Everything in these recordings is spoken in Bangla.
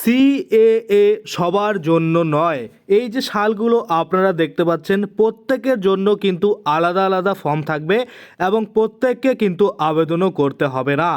সিএএ সবার জন্য নয়। এই যে সালগুলো আপনারা দেখতে পাচ্ছেন, প্রত্যেকের জন্য কিন্তু আলাদা আলাদা ফর্ম থাকবে এবং প্রত্যেককে কিন্তু আবেদনও করতে হবে না।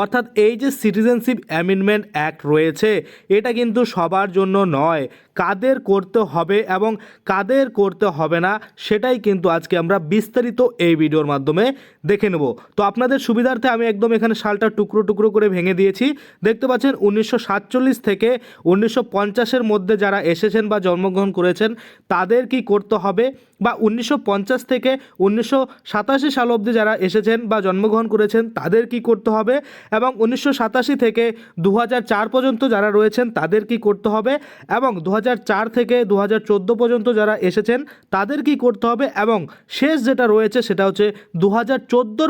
অর্থাৎ এই যে সিটিজেনশিপ অ্যামেন্ডমেন্ট অ্যাক্ট রয়েছে, এটা কিন্তু সবার জন্য নয়। কাদের করতে হবে এবং কাদের করতে হবে না, সেটাই কিন্তু আজকে আমরা বিস্তারিত এই ভিডিওর মাধ্যমে দেখে নেব। তো আপনাদের সুবিধার্থে আমি একদম এখানে সালটা টুকরো টুকরো করে ভেঙে দিয়েছি। দেখতে পাচ্ছেন, উনিশশো সাতচল্লিশ থেকে উনিশশো পঞ্চাশের মধ্যে যারা এসেছেন বা জন্মগ্রহণ করেছেন, তাদের কি করতে হবে? বা উনিশশো পঞ্চাশ থেকে উনিশশো সাতাশি সাল অবধি যারা এসেছেন বা জন্মগ্রহণ করেছেন, তাদের কি করতে হবে? এবং উনিশশো সাতাশি থেকে দু পর্যন্ত যারা রয়েছেন, তাদের কি করতে হবে? এবং দু থেকে দু পর্যন্ত যারা এসেছেন, তাদের কি করতে হবে? এবং শেষ যেটা রয়েছে, সেটা হচ্ছে দু হাজার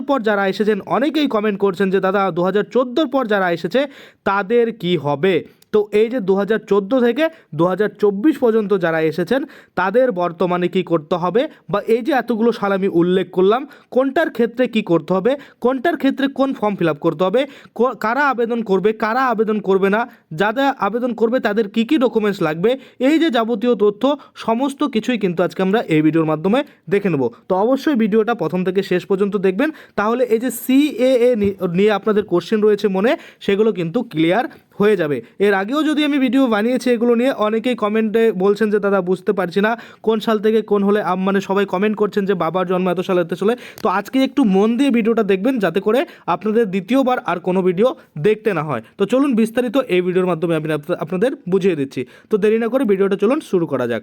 পর যারা এসেছেন, অনেকেই কমেন্ট করছেন যে, দাদা দু হাজার পর যারা এসেছে, তাদের কি হবে? তো এই যে দু হাজার চোদ্দ থেকে দু হাজার চব্বিশ পর্যন্ত যারা এসেছেন, তাদের বর্তমানে কি করতে হবে বা এই যে এতগুলো সাল আমি উল্লেখ করলাম, কোনটার ক্ষেত্রে কি করতে হবে, কোনটার ক্ষেত্রে কোন ফর্ম ফিল করতে হবে কারা আবেদন করবে, কারা আবেদন করবে না, যারা আবেদন করবে তাদের কি কি ডকুমেন্টস লাগবে, এই যে যাবতীয় তথ্য, সমস্ত কিছুই কিন্তু আজকে আমরা এই ভিডিওর মাধ্যমে দেখে নেব। তো অবশ্যই ভিডিওটা প্রথম থেকে শেষ পর্যন্ত দেখবেন, তাহলে এই যে সিএএ নিয়ে আপনাদের কোশ্চেন রয়েছে মনে, সেগুলো কিন্তু ক্লিয়ার হয়ে যাবে। এর আগেও যদি আমি ভিডিও বানিয়েছি এগুলো নিয়ে, অনেকেই কমেন্টে বলছেন যে, দাদা, বুঝতে পারছি না। কোন সাল থেকে কোন হলে আম- মানে সবাই কমেন্ট করছেন যে, বাবার জন্ম এত সালে এত সালে। তো আজকে একটু মন দিয়ে ভিডিওটা দেখবেন, যাতে করে আপনাদের দ্বিতীয়বার আর কোনো ভিডিও দেখতে না হয়। তো চলুন বিস্তারিত এই ভিডিওর মাধ্যমে আমি আপনাদের বুঝিয়ে দিচ্ছি। তো দেরি না করে ভিডিওটা চলুন শুরু করা যাক।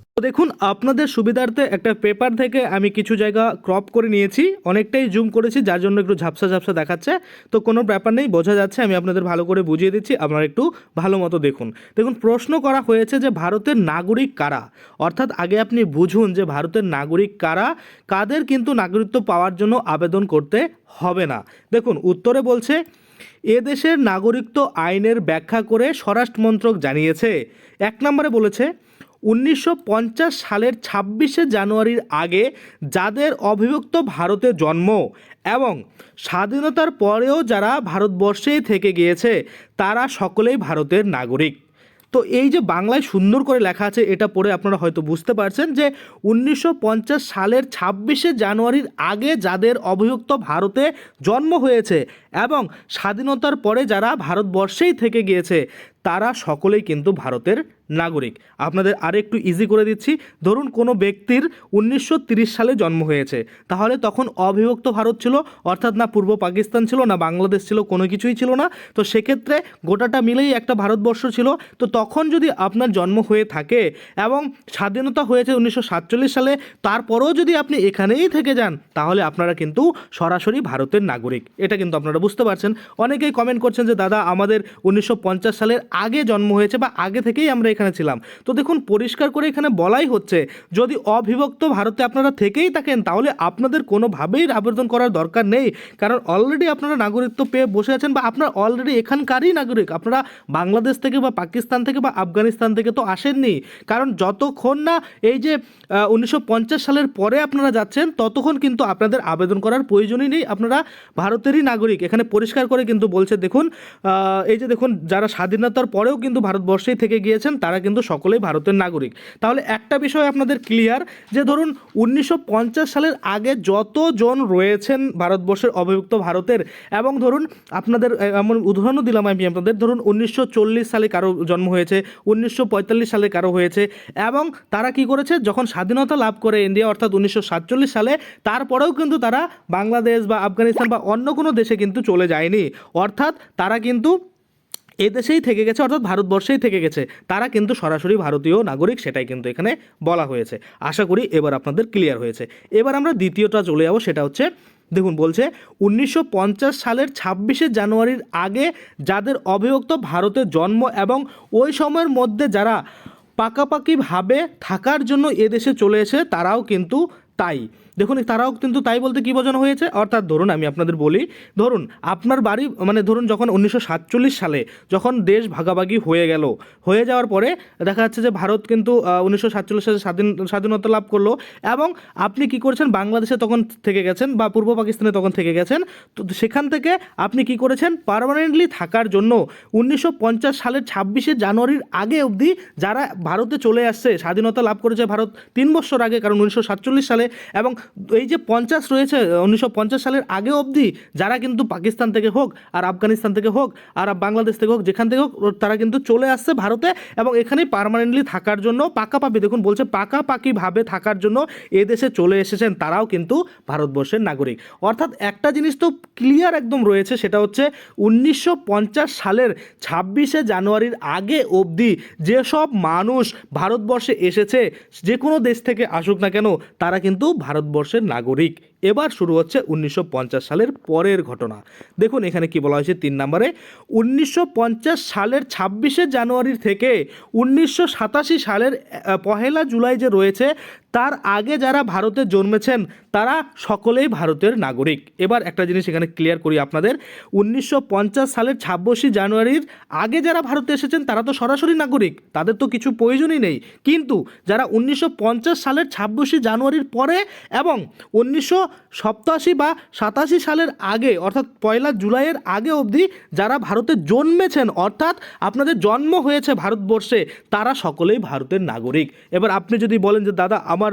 তো দেখুন, আপনাদের সুবিধার্থে একটা পেপার থেকে আমি কিছু জায়গা ক্রপ করে নিয়েছি। অনেকটাই জুম করেছি, যার জন্য একটু ঝাপসা ঝাপসা দেখাচ্ছে। তো কোনো ব্যাপার নেই, বোঝা যাচ্ছে, আমি আপনাদের ভালো করে বুঝিয়ে দিচ্ছি, আপনারা একটু ভালো মতো দেখুন। দেখুন, প্রশ্ন করা হয়েছে যে ভারতের নাগরিক কারা? অর্থাৎ আগে আপনি বুঝুন যে ভারতের নাগরিক কারা, কাদের কিন্তু নাগরিকত্ব পাওয়ার জন্য আবেদন করতে হবে না। দেখুন, উত্তরে বলছে এদেশের নাগরিকত্ব আইনের ব্যাখ্যা করে স্বরাষ্ট্র মন্ত্রক জানিয়েছে। এক নম্বরে বলেছে উনিশশো পঞ্চাশ সালের ছাব্বিশে জানুয়ারির আগে যাদের অবিভক্ত ভারতে জন্ম এবং স্বাধীনতার পরেও যারা ভারতবর্ষেই থেকে গিয়েছে, তারা সকলেই ভারতের নাগরিক। তো এই যে বাংলায় সুন্দর করে লেখা আছে, এটা পড়ে আপনারা হয়তো বুঝতে পারছেন যে উনিশশো পঞ্চাশ সালের ছাব্বিশে জানুয়ারির আগে যাদের অবিভক্ত ভারতে জন্ম হয়েছে এবং স্বাধীনতার পরে যারা ভারতবর্ষেই থেকে গিয়েছে তারা সকলেই কিন্তু ভারতের নাগরিক। আপনাদের আরেকটু ইজি করে দিচ্ছি। ধরুন কোনো ব্যক্তির উনিশশো সালে জন্ম হয়েছে। তাহলে তখন অবিভক্ত ভারত ছিল, অর্থাৎ না পূর্ব পাকিস্তান ছিল, না বাংলাদেশ ছিল, কোনো কিছুই ছিল না। তো সেক্ষেত্রে গোটাটা মিলেই একটা ভারতবর্ষ ছিল। তো তখন যদি আপনার জন্ম হয়ে থাকে এবং স্বাধীনতা হয়েছে উনিশশো সাতচল্লিশ সালে, তারপরেও যদি আপনি এখানেই থেকে যান, তাহলে আপনারা কিন্তু সরাসরি ভারতের নাগরিক। এটা কিন্তু আপনারা বুঝতে পারছেন। অনেকেই কমেন্ট করছেন যে, দাদা, আমাদের উনিশশো পঞ্চাশ সালের আগে জন্ম হয়েছে বা আগে থেকেই আমরা এখানে ছিলাম। তো দেখুন, পরিষ্কার করে এখানে বলাই হচ্ছে, যদি অবিভক্ত ভারতে আপনারা থেকেই থাকেন, তাহলে আপনাদের কোনোভাবেই আবেদন করার দরকার নেই। কারণ অলরেডি আপনারা নাগরিকত্ব পেয়ে বসে আছেন বা আপনারা অলরেডি এখানকারই নাগরিক। আপনারা বাংলাদেশ থেকে বা পাকিস্তান থেকে বা আফগানিস্তান থেকে তো আসেননি। কারণ যতক্ষণ না এই যে উনিশশো পঞ্চাশ সালের পরে আপনারা যাচ্ছেন, ততক্ষণ কিন্তু আপনাদের আবেদন করার প্রয়োজনই নেই। আপনারা ভারতেরই নাগরিক। এখানে পরিষ্কার করে কিন্তু বলছে, দেখুন এই যে দেখুন, যারা স্বাধীনতার পরেও কিন্তু ভারতবর্ষেই থেকে গিয়েছেন, তারা কিন্তু সকলেই ভারতের নাগরিক। তাহলে একটা বিষয় আপনাদের ক্লিয়ার যে ধরুন উনিশশো পঞ্চাশ সালের আগে যতজন রয়েছেন ভারতবর্ষের অবিভক্ত ভারতের, এবং ধরুন আপনাদের এমন উদাহরণও দিলাম আমি আপনাদের, ধরুন উনিশশো চল্লিশ সালে কারও জন্ম হয়েছে, উনিশশো পঁয়তাল্লিশ সালে কারও হয়েছে, এবং তারা কি করেছে? যখন স্বাধীনতা লাভ করে ইন্ডিয়া, অর্থাৎ উনিশশো সাতচল্লিশ সালে, তারপরেও কিন্তু তারা বাংলাদেশ বা আফগানিস্তান বা অন্য কোনো দেশে কিন্তু চলে যায়নি। অর্থাৎ তারা কিন্তু এদেশেই থেকে গেছে, অর্থাৎ ভারতবর্ষেই থেকে গেছে। তারা কিন্তু সরাসরি ভারতীয় নাগরিক, সেটাই কিন্তু এখানে বলা হয়েছে। আশা করি এবার আপনাদের ক্লিয়ার হয়েছে। এবার আমরা দ্বিতীয়টা চলে যাব, সেটা হচ্ছে, দেখুন বলছে, উনিশশো পঞ্চাশ সালের ছাব্বিশে জানুয়ারির আগে যাদের অবিভক্ত ভারতে জন্ম এবং ওই সময়ের মধ্যে যারা পাকাপাকিভাবে থাকার জন্য এদেশে চলে এসে, তারাও কিন্তু তাই। দেখুন, তারাও কিন্তু তাই বলতে কি বোঝানো হয়েছে? অর্থাৎ ধরুন, আমি আপনাদের বলি, ধরুন, আপনার বাড়ি মানে ধরুন, যখন উনিশশো সাতচল্লিশ সালে যখন দেশ ভাগাভাগি হয়ে গেল, হয়ে যাওয়ার পরে দেখা যাচ্ছে যে ভারত কিন্তু উনিশশো সাতচল্লিশ সালে স্বাধীন, স্বাধীনতা লাভ করল এবং আপনি কি করেছেন, বাংলাদেশে তখন থেকে গেছেন বা পূর্ব পাকিস্তানে তখন থেকে গেছেন, তো সেখান থেকে আপনি কি করেছেন পার্মানেন্টলি থাকার জন্য উনিশশো পঞ্চাশ সালের ছাব্বিশে জানুয়ারির আগে অবধি যারা ভারতে চলে আসছে, স্বাধীনতা লাভ করেছে ভারত তিন বছর আগে, কারণ উনিশশো সাতচল্লিশ সালে এবং এই যে পঞ্চাশ রয়েছে উনিশশো পঞ্চাশ সালের আগে অবধি, যারা কিন্তু পাকিস্তান থেকে হোক, আর আফগানিস্তান থেকে হোক, আর বাংলাদেশ থেকে হোক, যেখান থেকে হোক তারা কিন্তু চলে আসছে ভারতে এবং এখানেই পার্মানেন্টলি থাকার জন্য পাকাপাকি দেখুন বলছে পাকাপাকিভাবে থাকার জন্য এদেশে চলে এসেছেন, তারাও কিন্তু ভারতবর্ষের নাগরিক। অর্থাৎ একটা জিনিস তো ক্লিয়ার একদম রয়েছে, সেটা হচ্ছে উনিশশো পঞ্চাশ সালের ছাব্বিশে জানুয়ারির আগে অবধি যেসব মানুষ ভারতবর্ষে এসেছে, যে কোনো দেশ থেকে আসুক না কেন, তারা কিন্তু ভারতবর্ষের নাগরিক। এবার শুরু হচ্ছে উনিশশো পঞ্চাশ সালের পরের ঘটনা। দেখুন এখানে কি বলা হয়েছে তিন নম্বরে, উনিশশো পঞ্চাশ সালের ছাব্বিশে জানুয়ারি থেকে উনিশশো সাতাশি সালের পহেলা জুলাই যে রয়েছে, তার আগে যারা ভারতে জন্মেছেন, তারা সকলেই ভারতের নাগরিক। এবার একটা জিনিস এখানে ক্লিয়ার করি আপনাদের, উনিশশো পঞ্চাশ সালের ছাব্বিশে জানুয়ারির আগে যারা ভারতে এসেছেন, তারা তো সরাসরি নাগরিক, তাদের তো কিছু প্রয়োজনই নেই। কিন্তু যারা উনিশশো পঞ্চাশ সালের ছাব্বিশে জানুয়ারির পরে এবং উনিশশো সপ্তাশি বা সাতাশি সালের আগে, অর্থাৎ পয়লা জুলাইয়ের আগে অবধি যারা ভারতে জন্মেছেন, অর্থাৎ আপনাদের জন্ম হয়েছে ভারতবর্ষে, তারা সকলেই ভারতের নাগরিক। এবার আপনি যদি বলেন যে, দাদা, আমার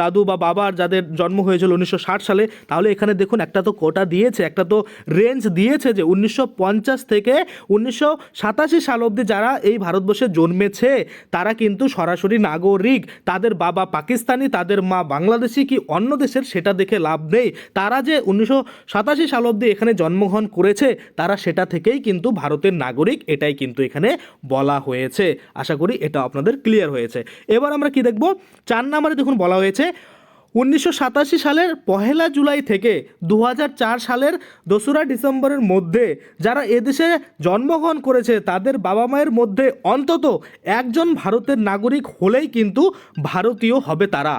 দাদু বা বাবার যাদের জন্ম হয়েছিল উনিশশো ষাট সালে, তাহলে এখানে দেখুন একটা তো কোটা দিয়েছে, একটা তো রেঞ্জ দিয়েছে যে, উনিশশো পঞ্চাশ থেকে উনিশশো সাতাশি সাল অবধি যারা এই ভারতবর্ষে জন্মেছে, তারা কিন্তু সরাসরি নাগরিক। তাদের বাবা পাকিস্তানি, তাদের মা বাংলাদেশি কি অন্য দেশের, সেটা দেখে লাভ নেই। তারা যে উনিশশো সাতাশি সাল অবধি এখানে জন্মগ্রহণ করেছে, তারা সেটা থেকেই কিন্তু ভারতের নাগরিক, এটাই কিন্তু এখানে বলা হয়েছে। আশা করি এটা আপনাদের ক্লিয়ার হয়েছে। এবার আমরা কি দেখব? চার নম্বরে দেখুন বলা হয়েছে, উনিশশো সাতাশি সালের পহেলা জুলাই থেকে দু হাজার চার সালের দোসরা ডিসেম্বরের মধ্যে যারা এদেশে জন্মগ্রহণ করেছে, তাদের বাবা মায়ের মধ্যে অন্তত একজন ভারতের নাগরিক হলেই কিন্তু ভারতীয় হবে তারা।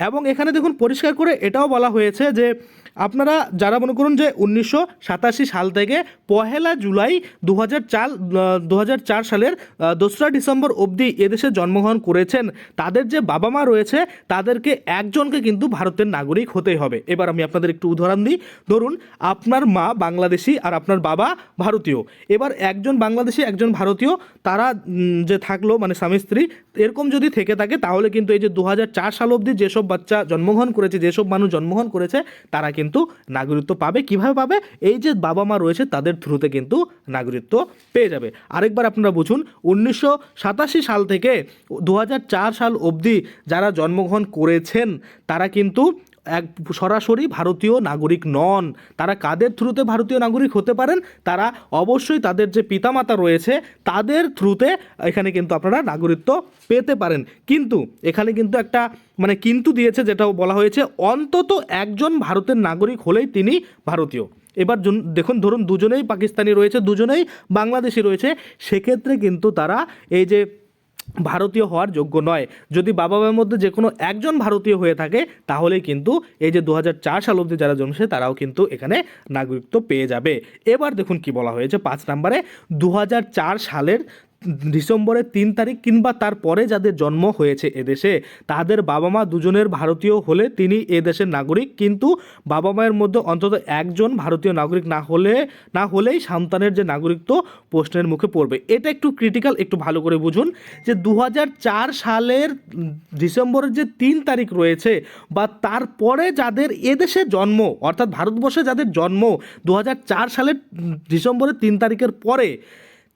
এবং এখানে দেখুন পরিষ্কার করে এটাও বলা হয়েছে যে আপনারা যারা মনে করুন যে উনিশশো সাতাশি সাল থেকে পহেলা জুলাই দু হাজার সালের দোসরা ডিসেম্বর অবধি এদেশে জন্মগ্রহণ করেছেন, তাদের যে বাবা মা রয়েছে, তাদেরকে একজনকে কিন্তু ভারতের নাগরিক হতেই হবে। এবার আমি আপনাদের একটু উদাহরণ দিই। ধরুন, আপনার মা বাংলাদেশি আর আপনার বাবা ভারতীয়। এবার একজন বাংলাদেশি, একজন ভারতীয়, তারা যে থাকল মানে স্বামী স্ত্রী এরকম যদি থেকে থাকে, তাহলে কিন্তু এই যে দু হাজার চার সাল অবধি যেসব বাচ্চা জন্মগ্রহণ করেছে, যেসব মানুষ জন্মগ্রহণ করেছে, তারা কিন্তু নাগরিকত্ব পাবে। কীভাবে পাবে? এই যে বাবা মা রয়েছে, তাদের থ্রুতে কিন্তু নাগরিকত্ব পেয়ে যাবে। আরেকবার আপনারা বুঝুন, উনিশশো সাতাশি সাল থেকে দু হাজার চার সাল অবধি যারা জন্মগ্রহণ করেছেন, তারা কিন্তু এক সরাসরি ভারতীয় নাগরিক নন। তারা কাদের থ্রুতে ভারতীয় নাগরিক হতে পারেন? তারা অবশ্যই তাদের যে পিতামাতা রয়েছে, তাদের থ্রুতে এখানে কিন্তু আপনারা নাগরিকত্ব পেতে পারেন। কিন্তু এখানে কিন্তু একটা মানে কিন্তু দিয়েছে যেটাও বলা হয়েছে, অন্তত একজন ভারতের নাগরিক হলেই তিনি ভারতীয়। এবার দেখুন, ধরুন দুজনেই পাকিস্তানি রয়েছে, দুজনেই বাংলাদেশি রয়েছে, সেক্ষেত্রে কিন্তু তারা এই যে ভারতীয় হওয়ার যোগ্য নয়। যদি বাবা মায়ের মধ্যে যে কোনো একজন ভারতীয় হয়ে থাকে, তাহলেই কিন্তু এই যে দু হাজার চার সাল অবধি যারা জন্মেছে, তারাও কিন্তু এখানে নাগরিকত্ব পেয়ে যাবে। এবার দেখুন কি বলা হয়েছে, পাঁচ নম্বরে দু হাজার চার সালের ডিসেম্বরের তিন তারিখ কিংবা তারপরে যাদের জন্ম হয়েছে এদেশে, তাদের বাবা মা দুজনের ভারতীয় হলে তিনি এদেশের নাগরিক। কিন্তু বাবা মায়ের মধ্যে অন্তত একজন ভারতীয় নাগরিক না হলে, না হলেই সন্তানের যে নাগরিকত্ব প্রশ্নের মুখে পড়বে। এটা একটু ক্রিটিক্যাল একটু ভালো করে বুঝুন যে দু হাজার চার সালের ডিসেম্বরের যে তিন তারিখ রয়েছে বা তারপরে যাদের এদেশে জন্ম, অর্থাৎ ভারতবর্ষে যাদের জন্ম দু হাজার চার সালের ডিসেম্বরের তিন তারিখের পরে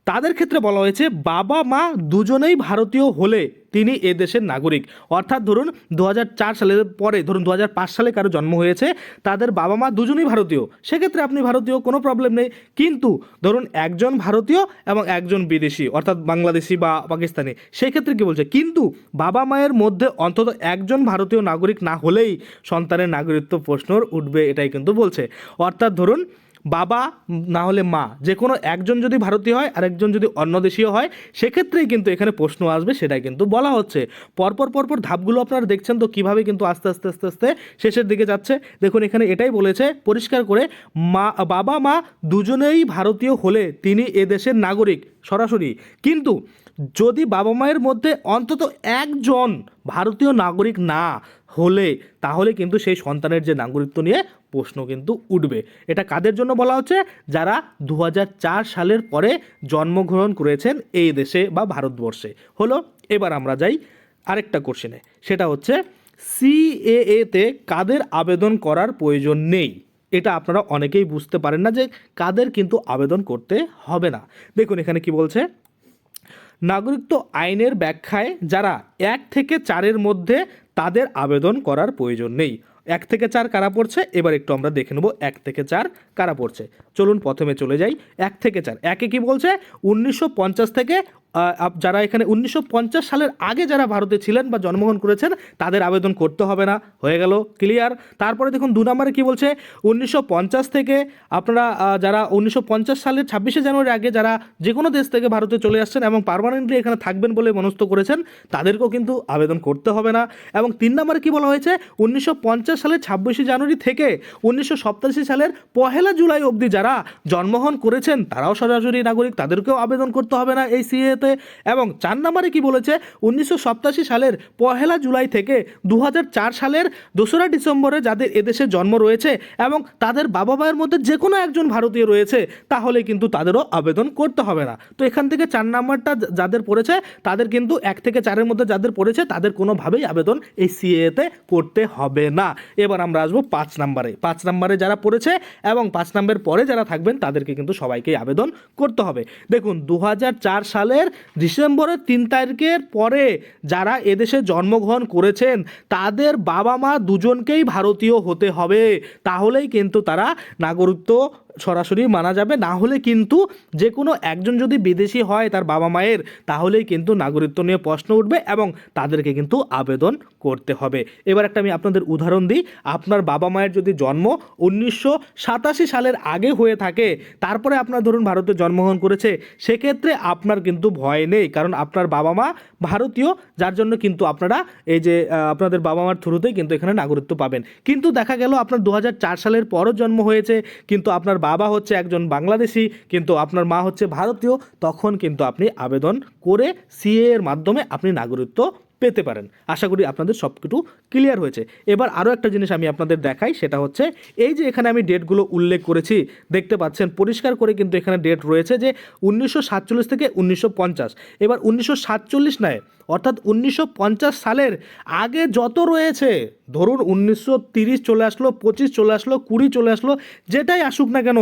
তাদের ক্ষেত্রে বলা হয়েছে, বাবা, মা দুজনেই ভারতীয় হলে তিনি এ দেশের নাগরিক। অর্থাৎ ধরুন দু হাজার চার সালের পরে, ধরুন দু হাজার পাঁচ সালে কারও জন্ম হয়েছে, তাদের বাবা, মা দুজনেই ভারতীয়। সেক্ষেত্রে আপনি ভারতীয়, কোনো প্রবলেম নেই। কিন্তু ধরুন, একজন ভারতীয় এবং একজন বিদেশি, অর্থাৎ বাংলাদেশি বা পাকিস্তানি, সেক্ষেত্রে কি বলছে? কিন্তু বাবা, মায়ের মধ্যে অন্তত একজন ভারতীয় নাগরিক না হলেই সন্তানের নাগরিকত্ব প্রশ্ন উঠবে, এটাই কিন্তু বলছে। অর্থাৎ ধরুন বাবা না হলে মা। যে কোনো একজন যদি ভারতীয় হয় আর একজন যদি অন্য দেশীয় হয়, সেক্ষেত্রেই কিন্তু এখানে প্রশ্ন আসবে, সেটাই কিন্তু বলা হচ্ছে। পরপর পরপর ধাপগুলো আপনারা দেখছেন তো কীভাবে কিন্তু আস্তে আস্তে আস্তে আস্তে শেষের দিকে যাচ্ছে। দেখুন, এখানে এটাই বলেছে, পরিষ্কার করে, মা, বাবা, মা দুজনেই ভারতীয় হলে তিনি এ দেশের নাগরিক, সরাসরি। কিন্তু যদি বাবা মায়ের মধ্যে অন্তত একজন ভারতীয় নাগরিক না হলে, তাহলে কিন্তু সেই সন্তানের যে নাগরিকত্ব নিয়ে প্রশ্ন কিন্তু উঠবে। এটা কাদের জন্য বলা হচ্ছে? যারা দু হাজার চার সালের পরে জন্মগ্রহণ করেছেন এই দেশে বা ভারতবর্ষে। হলো, এবার আমরা যাই আরেকটা কোশ্চেনে সেটা হচ্ছে সিএএতে কাদের আবেদন করার প্রয়োজন নেই? এটা আপনারা অনেকেই বুঝতে পারেন না যে কাদের কিন্তু আবেদন করতে হবে না। দেখুন, এখানে কি বলছে? নাগরিকত্ব আইনের ব্যাখ্যায় যারা এক থেকে চারের মধ্যে তাদের আবেদন করার প্রয়োজন নেই। এক থেকে চার কারা পড়ছে? এবার একটু আমরা দেখে নেব এক থেকে চার কারা পড়ছে। চলুন প্রথমে চলে যাই। এক থেকে চার। একে কি বলছে? উনিশশো পঞ্চাশ থেকে যারা এখানে উনিশশো পঞ্চাশ সালের আগে যারা ভারতে ছিলেন বা জন্মগ্রহণ করেছেন, তাদের আবেদন করতে হবে না। হয়ে গেল ক্লিয়ার তারপরে দেখুন, দু নম্বরে কী বলছে? উনিশশো পঞ্চাশ থেকে আপনারা যারা উনিশশো পঞ্চাশ সালের ছাব্বিশে জানুয়ারি আগে যারা যে কোনো দেশ থেকে ভারতে চলে আসছেন এবং পারমানেন্টলি এখানে থাকবেন বলে মনস্থ করেছেন, তাদেরকেও কিন্তু আবেদন করতে হবে না। এবং তিন নম্বরে কী বলা হয়েছে? উনিশশো পঞ্চাশ সালের ছাব্বিশে জানুয়ারি থেকে উনিশশো সালের পহেলা জুলাই অবধি যারা জন্মগ্রহণ করেছেন, তারাও সরাসরি নাগরিক, তাদেরকেও আবেদন করতে হবে না এই সিএতে এবং চার নম্বরে কি বলেছে? উনিশশো সালের পহেলা জুলাই থেকে দু হাজার চার সালের দোসরা ডিসেম্বরে যাদের এদেশে জন্ম রয়েছে এবং তাদের বাবা মায়ের মধ্যে যে কোনো একজন ভারতীয় রয়েছে, তাহলে কিন্তু তাদেরও আবেদন করতে হবে না। তো এখান থেকে চার নাম্বারটা যাদের পড়েছে, তাদের কিন্তু এক থেকে চারের মধ্যে যাদের পড়েছে, তাদের কোনোভাবেই আবেদন এই সিএতে করতে হবে না। এবার আমরা আসব পাঁচ নাম্বারে। পাঁচ নাম্বারে যারা পড়েছে এবং পাঁচ নাম্বারের পরে যারা থাকবেন, তাদেরকে কিন্তু সবাইকেই আবেদন করতে হবে। দেখুন দু সালের ডিসেম্বরের তিন তারিখের পরে যারা এদেশে জন্মগ্রহণ করেছেন, তাদের বাবা মা দুজনকেই ভারতীয় হতে হবে। তাহলেই কিন্তু তারা নাগরিকত্ব সরাসরি মানা যাবে। না হলে কিন্তু যে কোনো একজন যদি বিদেশি হয় তার বাবা মায়ের, তাহলেই কিন্তু নাগরিকত্ব নিয়ে প্রশ্ন উঠবে এবং তাদেরকে কিন্তু আবেদন করতে হবে। এবার একটা আমি আপনাদের উদাহরণ দিই। আপনার বাবা মায়ের যদি জন্ম উনিশশো সাতাশি সালের আগে হয়ে থাকে, তারপরে আপনার ধরুন ভারতে জন্মগ্রহণ করেছে, সেক্ষেত্রে আপনার কিন্তু ভয় নেই। কারণ আপনার বাবা মা ভারতীয়, যার জন্য কিন্তু আপনারা এই যে আপনাদের বাবা মার থ্রুতেই কিন্তু এখানে নাগরিকত্ব পাবেন। কিন্তু দেখা গেল আপনার দু হাজার চার সালের পরও জন্ম হয়েছে, কিন্তু আপনার বাবা হচ্ছে একজন বাংলাদেশি, কিন্তু আপনার মা হচ্ছে ভারতীয়, তখন কিন্তু আপনি আবেদন করে সিএ এর মাধ্যমে আপনি নাগরিকত্ব পেতে পারেন। আশা করি আপনাদের সব কিছু ক্লিয়ার হয়েছে। এবার আরও একটা জিনিস আমি আপনাদের দেখাই, সেটা হচ্ছে এই যে এখানে আমি ডেটগুলো উল্লেখ করেছি, দেখতে পাচ্ছেন পরিষ্কার করে কিন্তু এখানে ডেট রয়েছে যে উনিশশো সাতচল্লিশ থেকে উনিশশো পঞ্চাশ। এবার উনিশশো নয়, অর্থাৎ উনিশশো পঞ্চাশ সালের আগে যত রয়েছে, ধরুন উনিশশো চলে আসলো, পঁচিশ চলে আসলো, কুড়ি চলে আসলো, যেটাই আসুক না কেন,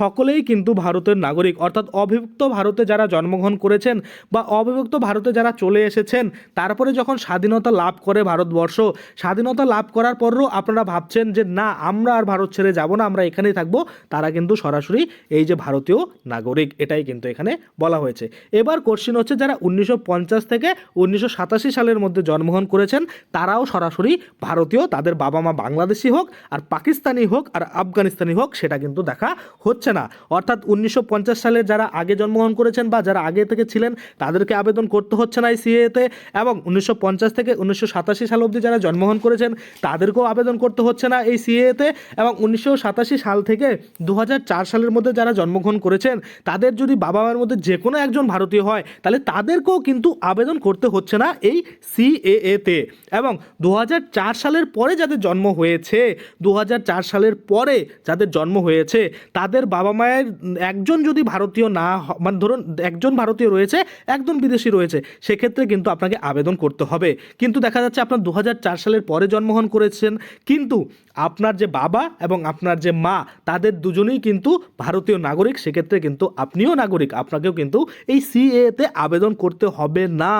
সকলেই কিন্তু ভারতের নাগরিক। অর্থাৎ অবিভক্ত ভারতে যারা জন্মগ্রহণ করেছেন বা অবিভক্ত ভারতে যারা চলে এসেছেন, তারপরে যখন স্বাধীনতা লাভ করে ভারতবর্ষ, স্বাধীনতা লাভ করার পরও আপনারা ভাবছেন যে, না, আমরা আর ভারত ছেড়ে যাব না, আমরা এখানেই থাকব। তারা কিন্তু সরাসরি এই যে ভারতীয় নাগরিক, এটাই কিন্তু এখানে বলা হয়েছে। এবার কোশ্চিন হচ্ছে, যারা উনিশশো পঞ্চাশ থেকে উনিশশো সাতাশি সালের মধ্যে জন্মগ্রহণ করেছেন, তারাও সরাসরি ভারতীয়, তাদের বাবা মা বাংলাদেশি হোক, আর পাকিস্তানি হোক, আর আফগানিস্তানি হোক, সেটা কিন্তু দেখা হচ্ছে না। অর্থাৎ উনিশশো সালের যারা আগে জন্মগ্রহণ করেছেন বা যারা আগে থেকে ছিলেন, তাদেরকে আবেদন করতে হচ্ছে না এই সিএতে এবং উনিশশো পঞ্চাশ থেকে উনিশশো সাতাশি সাল অবধি যারা জন্মগ্রহণ করেছেন, তাদেরকেও আবেদন করতে হচ্ছে না এই সিএতে এবং উনিশশো সাতাশি সাল থেকে দু হাজার চার সালের মধ্যে যারা জন্মগ্রহণ করেছেন, তাদের যদি বাবা মায়ের মধ্যে যে কোনো একজন ভারতীয় হয়, তাহলে তাদেরকেও কিন্তু আবেদন করতে হচ্ছে না এই সিএএতে। এবং দু হাজার চার সালের পরে যাদের জন্ম হয়েছে দু হাজার চার সালের পরে যাদের জন্ম হয়েছে, তাদের বাবা মায়ের একজন যদি ভারতীয় না মানে ধরুন, একজন ভারতীয় রয়েছে, একজন বিদেশি রয়েছে, সেক্ষেত্রে কিন্তু আপনাকে আবেদন করতে হবে। কিন্তু দেখা যাচ্ছে আপনার দু হাজার চার সালের পরে জন্মগ্রহণ করেছেন। কিন্তু আপনার যে বাবা এবং আপনার যে মা, তাদের দুজনেই কিন্তু ভারতীয় নাগরিক। সেক্ষেত্রে কিন্তু আপনিও নাগরিক, আপনাকেও কিন্তু এই সিএতে আবেদন করতে হবে না।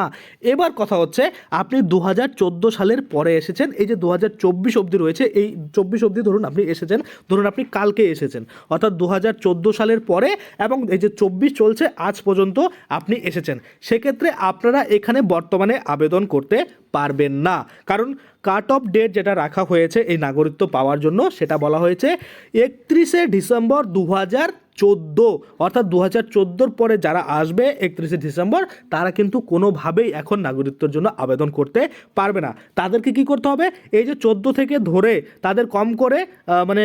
এবার কথা হচ্ছে, আপনি দু হাজার চোদ্দ সালের পরে এসেছেন, এই যে দু হাজার চব্বিশ অবধি রয়েছে, এই চব্বিশ অবধি ধরুন আপনি এসেছেন, ধরুন আপনি কালকে এসেছেন। অর্থাৎ দু হাজার চোদ্দ সালের পরে এবং এই যে চব্বিশ চলছে, আজ পর্যন্ত আপনি এসেছেন। সেক্ষেত্রে আপনারা এখানে বর্তমানে আবেদন করতে পারবেন না। কারণ কাট অফ ডেট যেটা রাখা হয়েছে এই নাগরিকত্ব পাওয়ার জন্য, সেটা বলা হয়েছে একত্রিশে ডিসেম্বর দু হাজার চোদ্দ, অর্থাৎ দু হাজার চোদ্দোর পরে যারা আসবে একত্রিশে ডিসেম্বর, তারা কিন্তু কোনোভাবেই এখন নাগরিকত্বের জন্য আবেদন করতে পারবে না। তাদেরকে কি করতে হবে? এই যে চোদ্দ থেকে ধরে তাদের কম করে মানে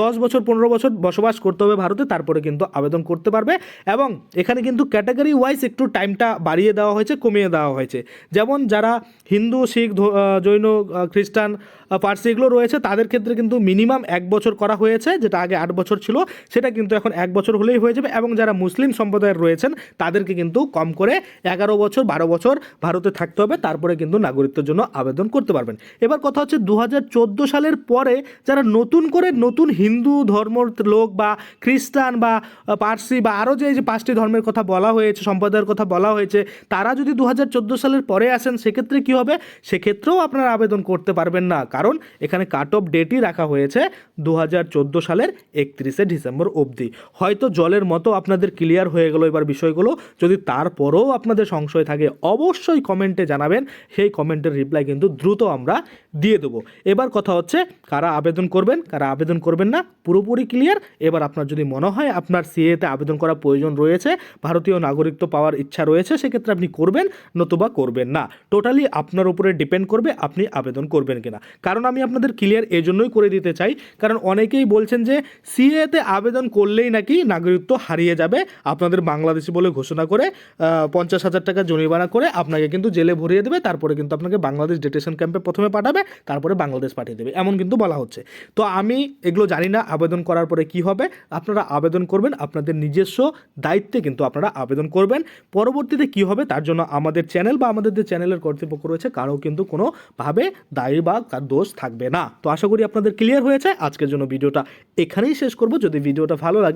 দশ বছর, পনেরো বছর বসবাস করতে হবে ভারতে, তারপরে কিন্তু আবেদন করতে পারবে। এবং এখানে কিন্তু ক্যাটাগরি ওয়াইজ একটু টাইমটা বাড়িয়ে দেওয়া হয়েছে, কমিয়ে দেওয়া হয়েছে। যেমন যারা হিন্দু, শিখ জৈন খ্রিস্টান পার্সি এগুলো রয়েছে, তাদের ক্ষেত্রে কিন্তু মিনিমাম এক বছর করা হয়েছে, যেটা আগে আট বছর ছিল, সেটা কিন্তু এখন এক বছর হলেই হয়ে যাবে এবং যারা মুসলিম সম্প্রদায়ের রয়েছেন, তাদেরকে কিন্তু কম করে এগারো বছর, বারো বছর ভারতে থাকতে হবে। তারপরে কিন্তু নাগরিকত্বের জন্য আবেদন করতে পারবেন। এবার কথা হচ্ছে দু হাজার চোদ্দ সালের পরে যারা নতুন করে নতুন হিন্দু ধর্মর লোক বা খ্রিস্টান বা পার্সি বা আরও যে যে পাঁচটি ধর্মের কথা বলা হয়েছে, সম্প্রদায়ের কথা বলা হয়েছে, তারা যদি দু হাজার চোদ্দ সালের পরে আসেন, সেক্ষেত্রে কি হবে? সেক্ষেত্রেও আপনারা আবেদন করতে পারবেন না। কারণ এখানে কাট অফ ডেটই রাখা হয়েছে দু হাজার চোদ্দ সালের একত্রিশে ডিসেম্বর অবধি। হয়তো জলের মতো আপনাদের ক্লিয়ার হয়ে গেল এবার বিষয়গুলো। যদি তারপরেও আপনাদের সংশয় থাকে, অবশ্যই কমেন্টে জানাবেন। সেই কমেন্টের রিপ্লাই কিন্তু দ্রুত আমরা দিয়ে দেবো। এবার কথা হচ্ছে, কারা আবেদন করবেন, কারা আবেদন করবেন না, পুরোপুরি ক্লিয়ার এবার আপনার যদি মনে হয় আপনার সিএতে আবেদন করা প্রয়োজন রয়েছে, ভারতীয় নাগরিকত্ব পাওয়ার ইচ্ছা রয়েছে, সেক্ষেত্রে আপনি করবেন, নতুবা করবেন না। টোটালি আপনার উপরে ডিপেন্ড করবে আপনি আবেদন করবেন কিনা। কারণ আমি আপনাদের ক্লিয়ার এজন্যই করে দিতে চাই। কারণ অনেকেই বলছেন যে সিএতে আবেদন করলেই নাকি নাগরিকত্ব হারিয়ে যাবে। আপনাদের বাংলাদেশি বলে ঘোষণা করে পঞ্চাশ হাজার টাকা জরিমানা করে আপনাকে কিন্তু জেলে ভরিয়ে দেবে। তারপরে কিন্তু আপনাকে বাংলাদেশ ডিটেশন ক্যাম্পে প্রথমে পাঠাবে, তারপরে বাংলাদেশ পাঠিয়ে দেবে। এমন কিন্তু বলা হচ্ছে। তো আমি এগুলো জানি না, আবেদন করার পরে কি হবে? আপনারা আবেদন করবেন, আপনাদের নিজস্ব দায়িত্বে কিন্তু আপনারা আবেদন করবেন। পরবর্তীতে কি হবে? তার জন্য আমাদের চ্যানেল বা আমাদের যে চ্যানেলের কর্তৃপক্ষ রয়েছে কারও কিন্তু কোনোভাবে দায়ী বা দোষ থাকবে না। তো আশা করি আপনাদের ক্লিয়ার হয়েছে। আজকের জন্য ভিডিওটা এখানেই শেষ করব। যদি ভিডিওটা ভালো লাগে